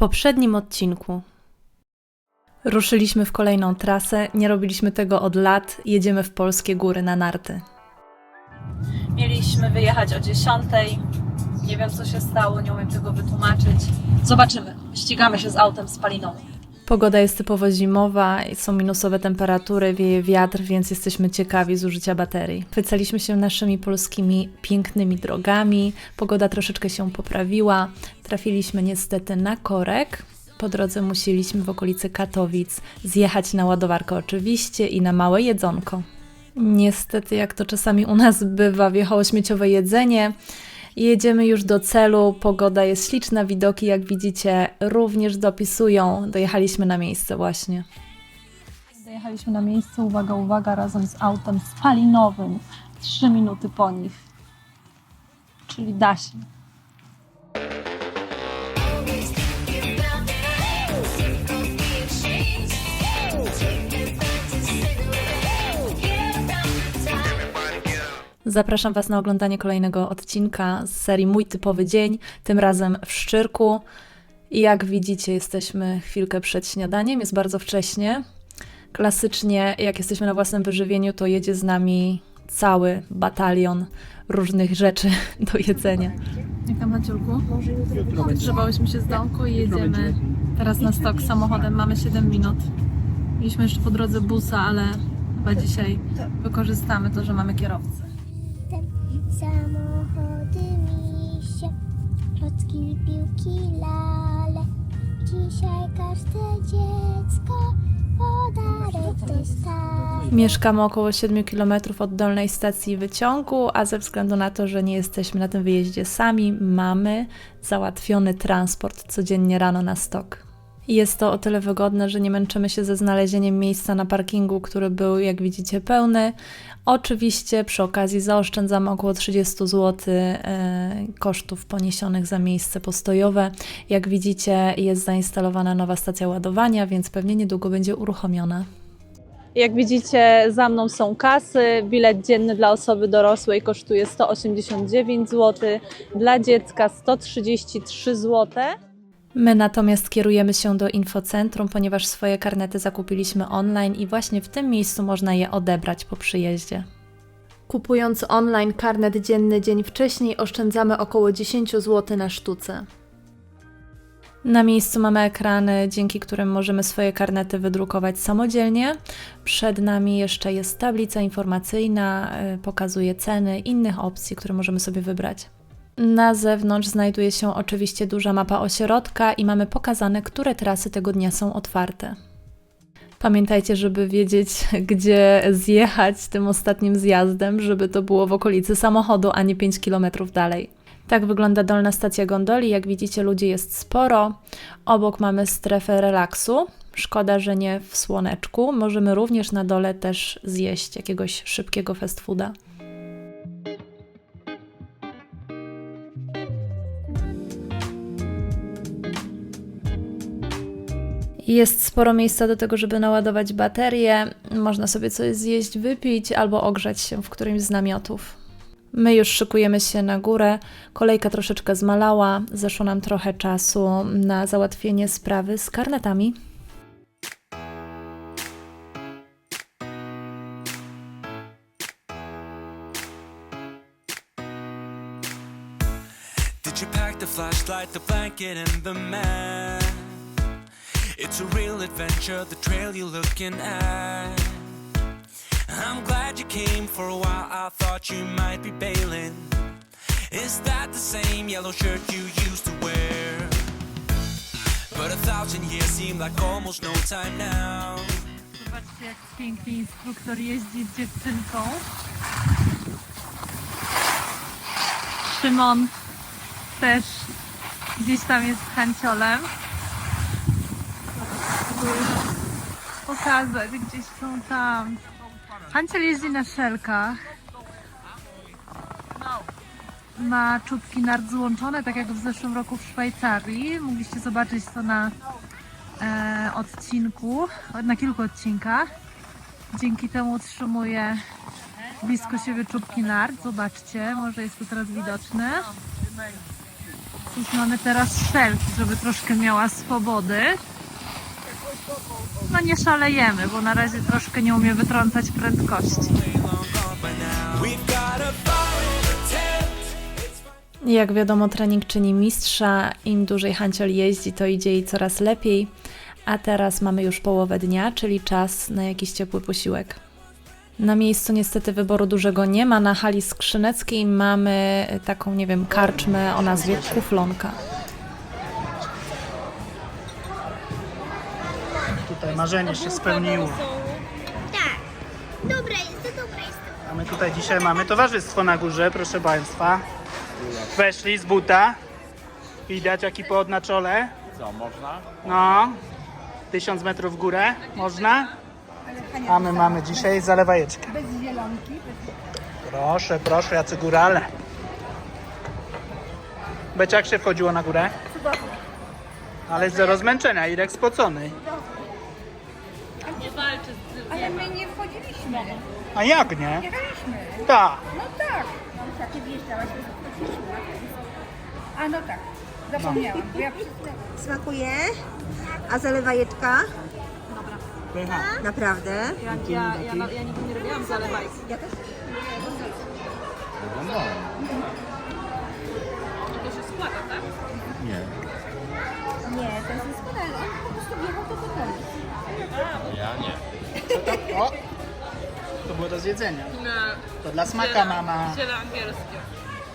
poprzednim odcinku ruszyliśmy w kolejną trasę. Nie robiliśmy tego od lat. Jedziemy w polskie góry na narty. Mieliśmy wyjechać o 10. Nie wiem, co się stało, nie umiem tego wytłumaczyć. Zobaczymy. Ścigamy się z autem spaliną. Pogoda jest typowo zimowa, są minusowe temperatury, wieje wiatr, więc jesteśmy ciekawi zużycia baterii. Chwycaliśmy się naszymi polskimi pięknymi drogami, pogoda troszeczkę się poprawiła, trafiliśmy niestety na korek. Po drodze musieliśmy w okolicy Katowic zjechać na ładowarkę oczywiście i na małe jedzonko. Niestety, jak to czasami u nas bywa, wjechało śmieciowe jedzenie. Jedziemy już do celu, pogoda jest śliczna, widoki jak widzicie również dopisują. Dojechaliśmy na miejsce właśnie. Dojechaliśmy na miejsce, uwaga, uwaga, razem z autem spalinowym. Trzy minuty po nich. Czyli da się. Zapraszam Was na oglądanie kolejnego odcinka z serii Mój typowy dzień, tym razem w Szczyrku. I jak widzicie, jesteśmy chwilkę przed śniadaniem, jest bardzo wcześnie. Klasycznie, jak jesteśmy na własnym wyżywieniu, to jedzie z nami cały batalion różnych rzeczy do jedzenia. Jak tam, Haciulku? Wygrzebałyśmy się z domku i jedziemy teraz na stok samochodem. Mamy 7 minut. Mieliśmy jeszcze po drodze busa, ale chyba dzisiaj wykorzystamy to, że mamy kierowcę. Samochody misie, klocki, piłki, lale. Dzisiaj każde dziecko podarek dostanie. Mieszkamy około 7 km od dolnej stacji wyciągu, a ze względu na to, że nie jesteśmy na tym wyjeździe sami, mamy załatwiony transport codziennie rano na stok. Jest to o tyle wygodne, że nie męczymy się ze znalezieniem miejsca na parkingu, który był, jak widzicie, pełny. Oczywiście przy okazji zaoszczędzamy około 30 zł e, kosztów poniesionych za miejsce postojowe. Jak widzicie, jest zainstalowana nowa stacja ładowania, więc pewnie niedługo będzie uruchomiona. Jak widzicie, za mną są kasy. Bilet dzienny dla osoby dorosłej kosztuje 189 zł, dla dziecka 133 zł. My natomiast kierujemy się do infocentrum, ponieważ swoje karnety zakupiliśmy online i właśnie w tym miejscu można je odebrać po przyjeździe. Kupując online karnet dzienny dzień wcześniej, oszczędzamy około 10 zł na sztuce. Na miejscu mamy ekrany, dzięki którym możemy swoje karnety wydrukować samodzielnie. Przed nami jeszcze jest tablica informacyjna, y, pokazuje ceny innych opcji, które możemy sobie wybrać. Na zewnątrz znajduje się oczywiście duża mapa ośrodka i mamy pokazane, które trasy tego dnia są otwarte. Pamiętajcie, żeby wiedzieć, gdzie zjechać tym ostatnim zjazdem, żeby to było w okolicy samochodu, a nie 5 km dalej. Tak wygląda dolna stacja gondoli. Jak widzicie, ludzi jest sporo. Obok mamy strefę relaksu. Szkoda, że nie w słoneczku. Możemy również na dole też zjeść jakiegoś szybkiego fast fooda. Jest sporo miejsca do tego, żeby naładować baterię. Można sobie coś zjeść, wypić albo ogrzać się w którymś z namiotów. My już szykujemy się na górę. Kolejka troszeczkę zmalała. Zeszło nam trochę czasu na załatwienie sprawy z karnetami. Did you pack the flashlight, the blanket, and the? It's a real adventure, the trail you're looking at. I'm glad you came for a while, I thought you might be bailing. Is that the same yellow shirt you used to wear? But a thousand years seem like almost no time now. Zobaczcie, jak pięknie instruktor jeździ z dziewczynką. Szymon też gdzieś tam jest z. Pokazać, gdzieś są tam. Hanciel jeździ na szelkach. Ma czubki nart złączone, tak jak w zeszłym roku w Szwajcarii. Mogliście zobaczyć to na e, odcinku, na kilku odcinkach. Dzięki temu utrzymuje blisko siebie czubki nart. Zobaczcie, może jest to teraz widoczne. Cóż, mamy teraz szelki, żeby troszkę miała swobody. No nie szalejemy, bo na razie troszkę nie umie wytrącać prędkości. Jak wiadomo, trening czyni mistrza. Im dłużej Hanciol jeździ, to idzie jej coraz lepiej. A teraz mamy już połowę dnia, czyli czas na jakiś ciepły posiłek. Na miejscu niestety wyboru dużego nie ma. Na hali skrzyneckiej mamy taką, nie wiem, karczmę o nazwie Kuflonka. Marzenie się spełniło. Tak. Dobra jest, to dobra jest. A my tutaj dzisiaj mamy towarzystwo na górze, proszę Państwa. Weszli z buta. Widać jaki pod na czole. Co, można? No. Tysiąc metrów w górę. Można? A my mamy dzisiaj zalewajeczkę. Bez zielonki. Proszę, proszę, jacy górale. Beć, jak się wchodziło na górę? Ale zero zmęczenia, Irek spocony. Ale my nie wchodziliśmy. A jak nie? Jechaliśmy. Tak. No tak. No tak, wjeżdżałaś, wchodziliśmy. A no tak, zapomniałam. Bo ja Smakuje? A zalewajeczka? Pycha. Naprawdę? Ja, ja, ja, ja nigdy nie robiłam zalewajki. Ja też? Nie. Nie, to jest nieskładane. On po prostu wjechał do pokoju. Ja nie. O! To było do zjedzenia. To dla smaka mama.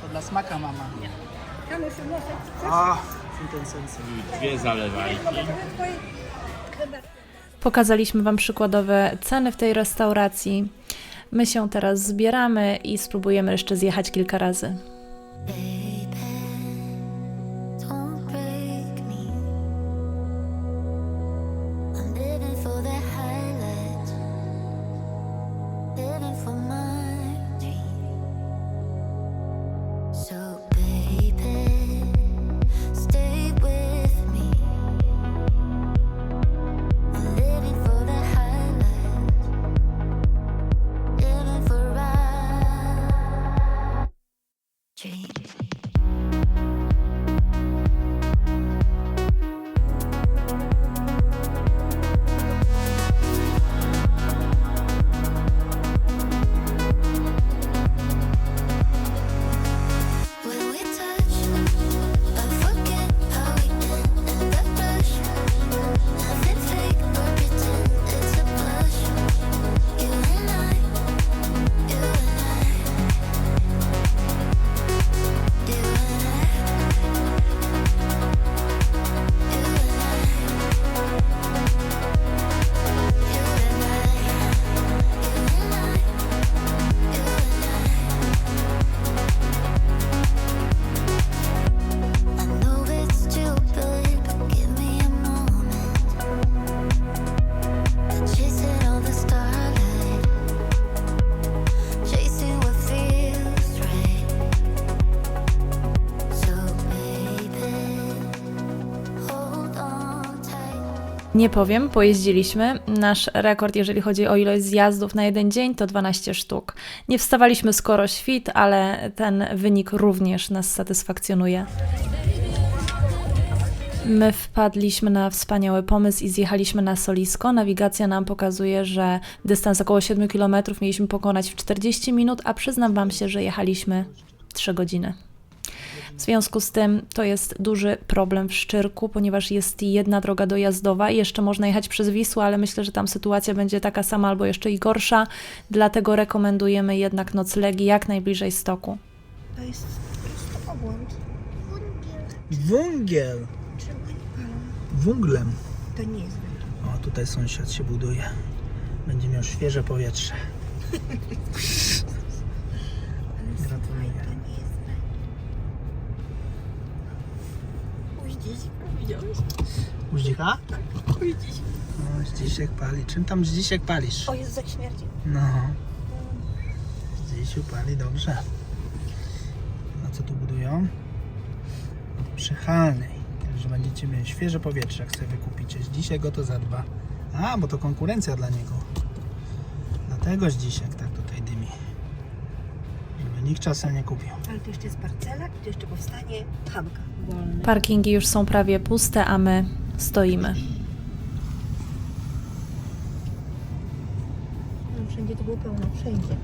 To dla smaka mama. Kamusiu, może O, intensywnie. I dwie zalewajki. Pokazaliśmy Wam przykładowe ceny w tej restauracji. My się teraz zbieramy i spróbujemy jeszcze zjechać kilka razy. Nie powiem, pojeździliśmy. Nasz rekord, jeżeli chodzi o ilość zjazdów na jeden dzień, to 12 sztuk. Nie wstawaliśmy skoro świt, ale ten wynik również nas satysfakcjonuje. My wpadliśmy na wspaniały pomysł i zjechaliśmy na Solisko. Nawigacja nam pokazuje, że dystans około 7 km mieliśmy pokonać w 40 minut, a przyznam Wam się, że jechaliśmy 3 godziny. W związku z tym to jest duży problem w Szczyrku, ponieważ jest jedna droga dojazdowa i jeszcze można jechać przez Wisłę, ale myślę, że tam sytuacja będzie taka sama albo jeszcze i gorsza, dlatego rekomendujemy jednak noclegi jak najbliżej stoku. To jest. Węgiel. Węglem. To nie jest węgiel. O, tutaj sąsiad się buduje. Będzie miał świeże powietrze. Uździka? O, Zdzisiek pali. Czym tam Zdzisiek palisz? O, jest za śmierci. No. Zdzisiu pali dobrze. A co tu budują? Przy Halnej. Także będziecie mieli świeże powietrze, jak sobie wykupicie. Zdzisiek o to zadba. A, bo to konkurencja dla niego. Dlatego Zdzisiek tak nikt czasem nie kupił. Ale tu jeszcze jest parcela i tu jeszcze powstanie chamka. Parkingi już są prawie puste, a my stoimy. No, wszędzie to było pełno, wszędzie.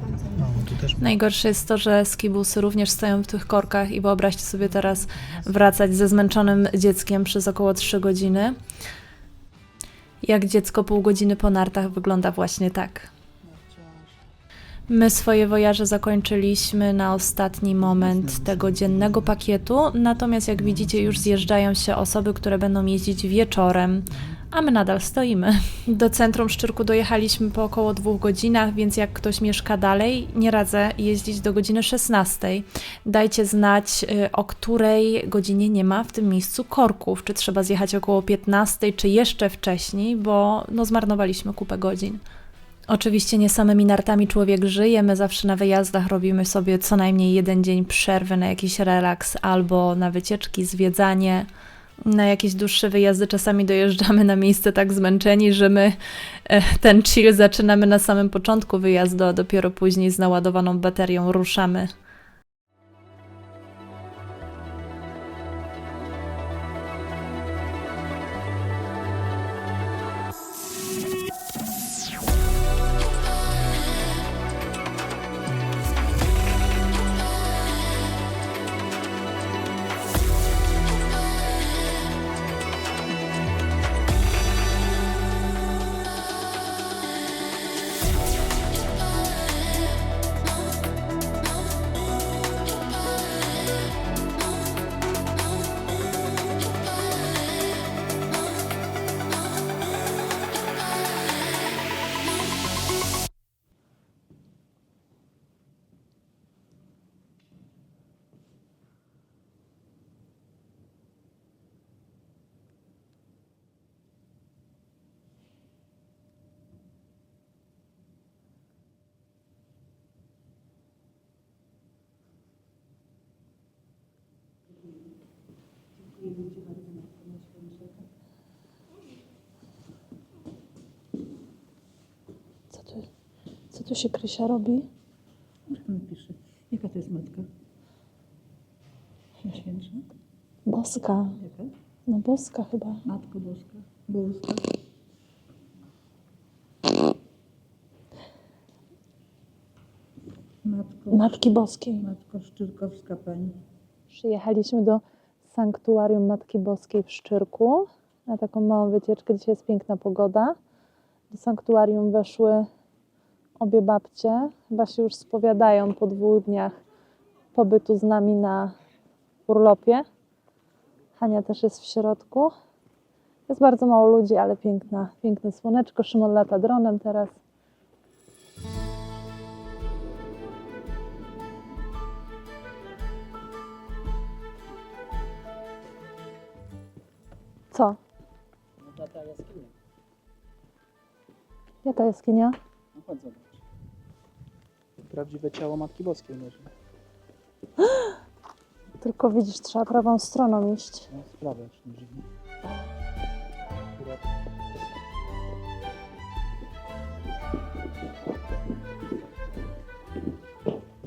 Tam No, tu też Najgorsze jest to, że skibusy również stoją w tych korkach i wyobraźcie sobie teraz wracać ze zmęczonym dzieckiem przez około 3 godziny. Jak dziecko pół godziny po nartach wygląda właśnie tak. My swoje wojaże zakończyliśmy na ostatni moment tego dziennego pakietu, natomiast jak widzicie już zjeżdżają się osoby, które będą jeździć wieczorem, a my nadal stoimy. Do centrum Szczyrku dojechaliśmy po około dwóch godzinach, więc jak ktoś mieszka dalej, nie radzę jeździć do godziny 16. Dajcie znać, y, o której godzinie nie ma w tym miejscu korków. Czy trzeba zjechać około 15, czy jeszcze wcześniej, bo no, zmarnowaliśmy kupę godzin. Oczywiście nie samymi nartami człowiek żyje, my zawsze na wyjazdach robimy sobie co najmniej jeden dzień przerwy na jakiś relaks albo na wycieczki, zwiedzanie. Na jakieś dłuższe wyjazdy czasami dojeżdżamy na miejsce tak zmęczeni, że my e, ten chill zaczynamy na samym początku wyjazdu, a dopiero później z naładowaną baterią ruszamy. Co tu, co tu się Krysia robi? Pan pisze. Jaka to jest matka? Najświętsza? Boska. Jaka? No boska chyba. Matko Boska. Boska. Matko, Matki Boskiej. Matko Szczyrkowska Pani. Przyjechaliśmy do sanktuarium Matki Boskiej w Szczyrku na taką małą wycieczkę. Dzisiaj jest piękna pogoda. Do sanktuarium weszły obie babcie. Chyba się już spowiadają po dwóch dniach pobytu z nami na urlopie. Hania też jest w środku. Jest bardzo mało ludzi, ale piękna, piękne słoneczko. Szymon lata dronem teraz. Co? No tata jaskinia. Jaka jaskinia? No chodź zobacz. Prawdziwe ciało Matki Boskiej leży. Tylko widzisz, trzeba prawą stroną iść. No sprawę, czy nie dziwnie. Akurat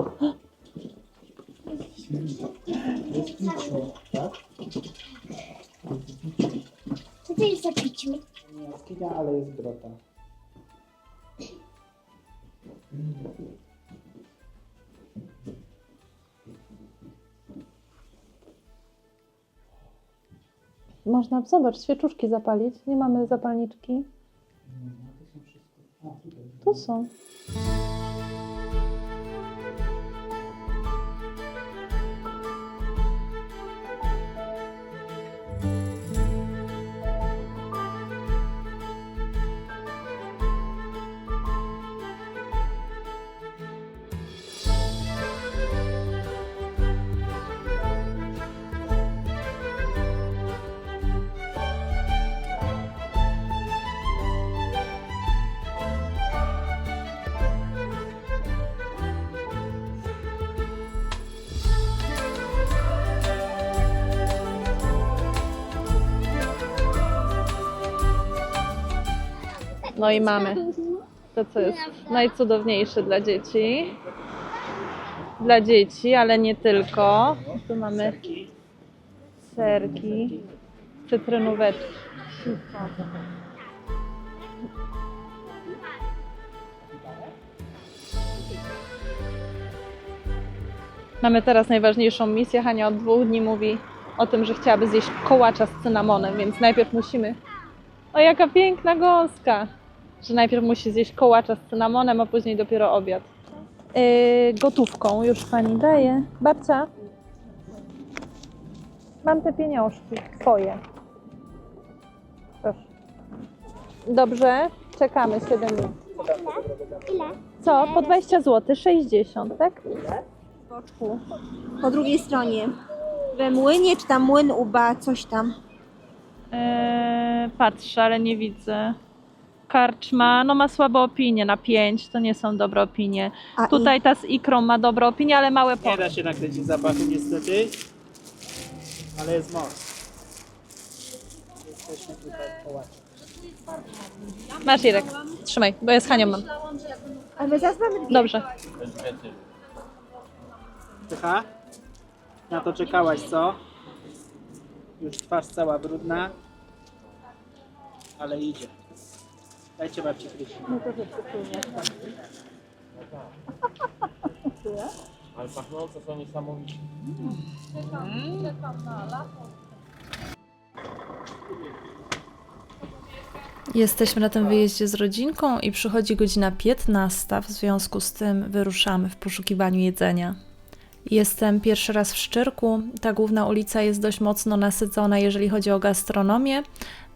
Jest piciu, tak? Co to jest za piciu? Nie jaskinia, ale jest grota. Można, zobacz, świeczuszki zapalić. Nie mamy zapalniczki. Tu są. No i mamy to, co jest najcudowniejsze dla dzieci. dla dzieci, ale nie tylko. Tu mamy serki, cytrynóweczki. Mamy teraz najważniejszą misję. Hania od dwóch dni mówi o tym, że chciałaby zjeść kołacza z cynamonem, więc najpierw musimy... O, jaka piękna gąska! Że najpierw musi zjeść kołacza z cynamonem, a później dopiero obiad. Yy, gotówką już pani daje. Babcia, mam te pieniążki, twoje. Proszę. Dobrze, czekamy 7 minut. Ile? Co? Po 20 zł, 60, tak? Boczku. Po drugiej stronie. We młynie, czy tam młyn uba, coś tam. Eee, patrzę, ale nie widzę. Karczma, no ma słabe opinie, na 5, to nie są dobre opinie. A i- Tutaj ta z ikrą ma dobre opinie, ale małe Nie da się nakręcić zapachu niestety, ale jest moc. Jesteśmy tutaj. Masz Irek, trzymaj, bo ja z Hanią mam. Ale my zaraz mamy dwie. Dobrze. Pycha? Na to czekałaś, co? Już twarz cała brudna. Ale idzie. Dajcie babci Krysi. Ale pachnące są niesamowicie. Jesteśmy na tym wyjeździe z rodzinką i przychodzi godzina 15, w związku z tym wyruszamy w poszukiwaniu jedzenia. Jestem pierwszy raz w Szczyrku. Ta główna ulica jest dość mocno nasycona, jeżeli chodzi o gastronomię,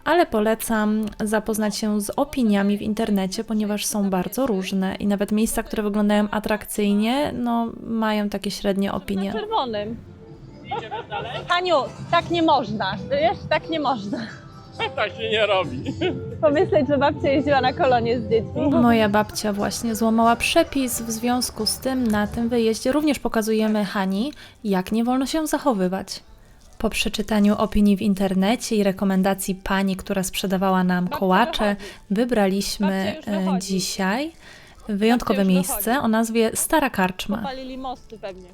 ale polecam zapoznać się z opiniami w internecie, ponieważ są bardzo różne i nawet miejsca, które wyglądają atrakcyjnie, no mają takie średnie opinie. czerwonym. Haniu, tak nie można, wiesz, tak nie można. Tak się nie robi. Pomyśleć, że babcia jeździła na kolonie z dziećmi. Moja babcia właśnie złamała przepis, w związku z tym na tym wyjeździe również pokazujemy Hani, jak nie wolno się zachowywać. Po przeczytaniu opinii w internecie i rekomendacji pani, która sprzedawała nam kołacze, wybraliśmy e, dzisiaj wyjątkowe miejsce o nazwie Stara Karczma. Palili mosty pewnie.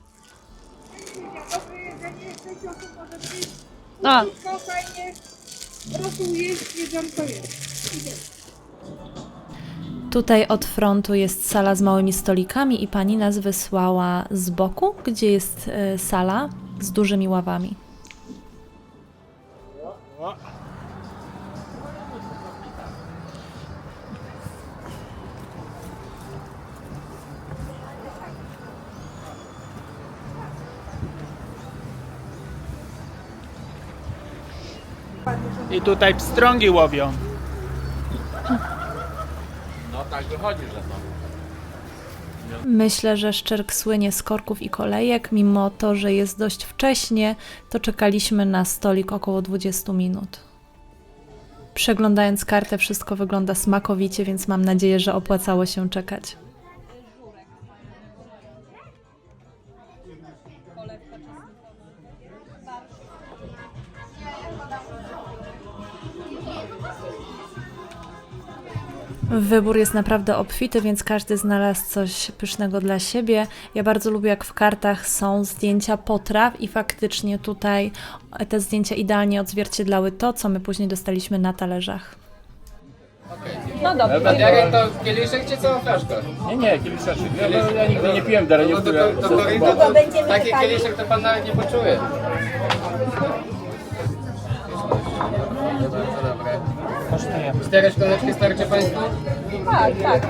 A, fajnie, rosuje, jedzonko jest. Tutaj od frontu jest sala z małymi stolikami i pani nas wysłała z boku, gdzie jest e, sala z dużymi ławami. I tutaj pstrągi łowią. No tak wychodzi, że to. Myślę, że Szczerk słynie z korków i kolejek, mimo to, że jest dość wcześnie, to czekaliśmy na stolik około 20 minut. Przeglądając kartę, wszystko wygląda smakowicie, więc mam nadzieję, że opłacało się czekać. Wybór jest naprawdę obfity, więc każdy znalazł coś pysznego dla siebie. Ja bardzo lubię, jak w kartach są zdjęcia potraw, i faktycznie tutaj te zdjęcia idealnie odzwierciedlały to, co my później dostaliśmy na talerzach. No dobrze. Jarek to kieliszek czy całą flaszkę? Nie, nie, kieliszeczek. Ja, ja nigdy nie piłem dalej, No to, niektóre... to, to, to, to, to, taki kieliszek to pan nawet nie poczuje. Bardzo dobre. Kosztujemy. Cztery szklaneczki starczy państwu? Tak, tak.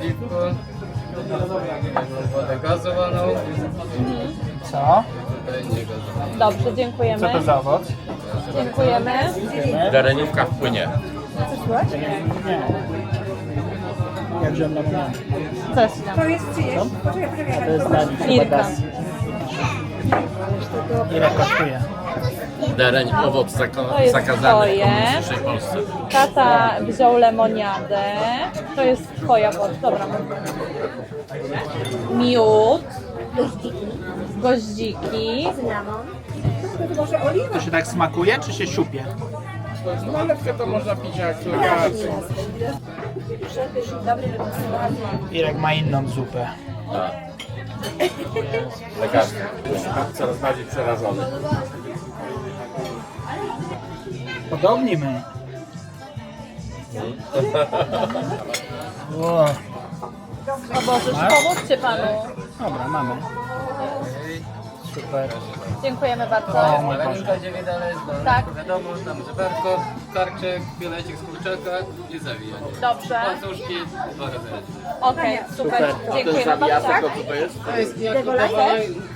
Piwko. Wodę gazowaną. Co? Dobrze, dziękujemy. Co to za owoc? Dziękujemy. Dareniówka wpłynie. Nie. Jak żem na Coś To jest czyjeś? Poczekaj, poczekaj. To jest dla nich Irka. Ile kosztuje? Dareń, owoc zaka- To jest zakazany twoje. w komunistycznej Polsce. Tata wziął lemoniadę. To jest twoja woda. Dobra. Miód. Goździki. To się tak smakuje, czy się siupie? Nalewkę to można pić jak Irek ma inną zupę. Lekarstwo. Już coraz bardziej przerażony. Podobnie my. O, O Boże, pomóżcie panu. dobra, mamy. Super. Dziękujemy bardzo. O mój Boże. Tak. Wiadomo, tam żeberko, karczyk, filecik z kurczaka i zawijanie. Dobrze. Łańcuszki, dwa razy. Okej, super. Dziękujemy bardzo. to jest? To jest jak?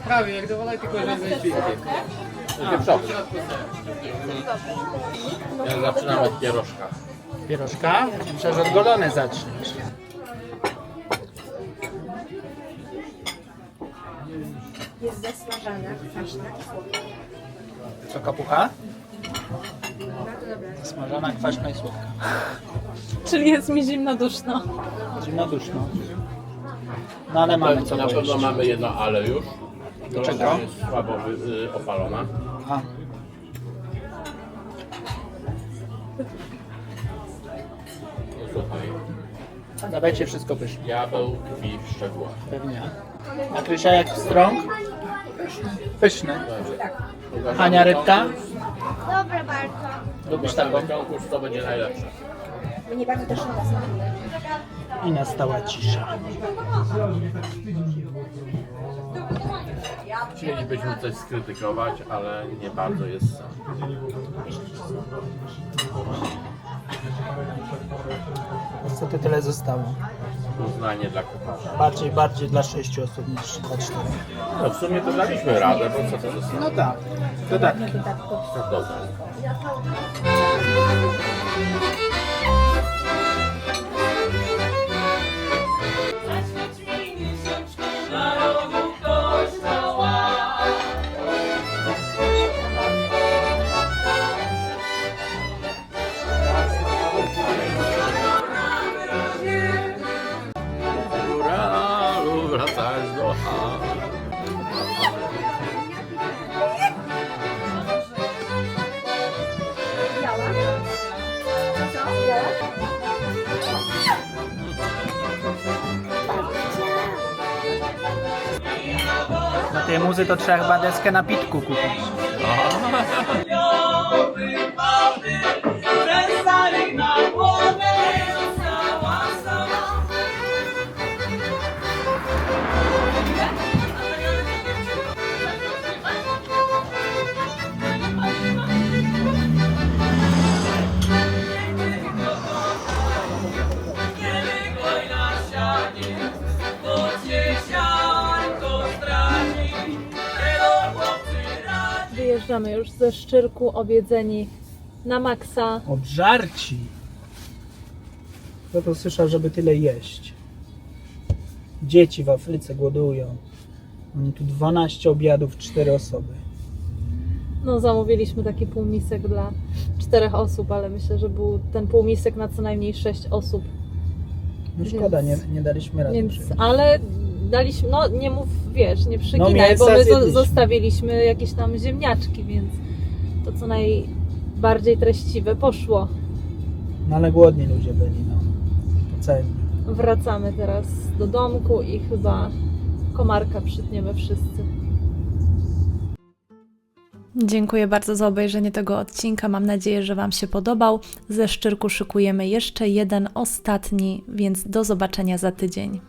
Prawie jak dewolaj, tylko że ze świnkiem. Ser. Ja zaczynam od pierożka. Pierożka? Myślę, że od golony zaczniesz. Jest zasmażana, kwaśna. Co, kapucha? Smażana, kwaśna i słodka. Czyli jest mi zimno duszno. Zimno duszno. No ale mamy co Na pewno mamy jedno ale już. Do To czego? jest słabo y, opalona. A, Tutaj dawajcie wszystko pysznie. diabeł tkwi w szczegółach. Pewnie. A Krysia jak strąg? Pyszny. Uważamy Ania rybka? Dobre bardzo. Lubisz taką? Uważamy konkurs, to będzie najlepsze. Mnie bardzo też smakuje. I nastała cisza. Chcielibyśmy coś skrytykować, ale nie bardzo jest co. Co ty tyle zostało? Uznanie dla kucharza. Bardziej, bardziej dla sześciu osób niż dla czterech. No w sumie to daliśmy radę, bo co to zostało? No tak. To dobrze. Góralu, Na tej muzy to trzeba deskę napitku kupić. Wyjeżdżamy już ze Szczyrku, objedzeni na maksa. Obżarci. Kto to słyszał, żeby tyle jeść? Dzieci w Afryce głodują. Oni tu 12 obiadów, 4 osoby. No, zamówiliśmy taki półmisek dla czterech osób, ale myślę, że był ten półmisek na co najmniej sześć osób. No szkoda, nie, Więc- nie daliśmy rady. Więc, ale daliśmy, no nie mów, wiesz, nie przyginaj, mięsa bo my zjedliśmy. zostawiliśmy jakieś tam ziemniaczki, więc to co najbardziej treściwe poszło. No ale głodni ludzie byli, no. Po całym. Wracamy teraz do domku i chyba komarka przytniemy wszyscy. Dziękuję bardzo za obejrzenie tego odcinka. Mam nadzieję, że Wam się podobał. Ze Szczyrku szykujemy jeszcze jeden ostatni, więc do zobaczenia za tydzień.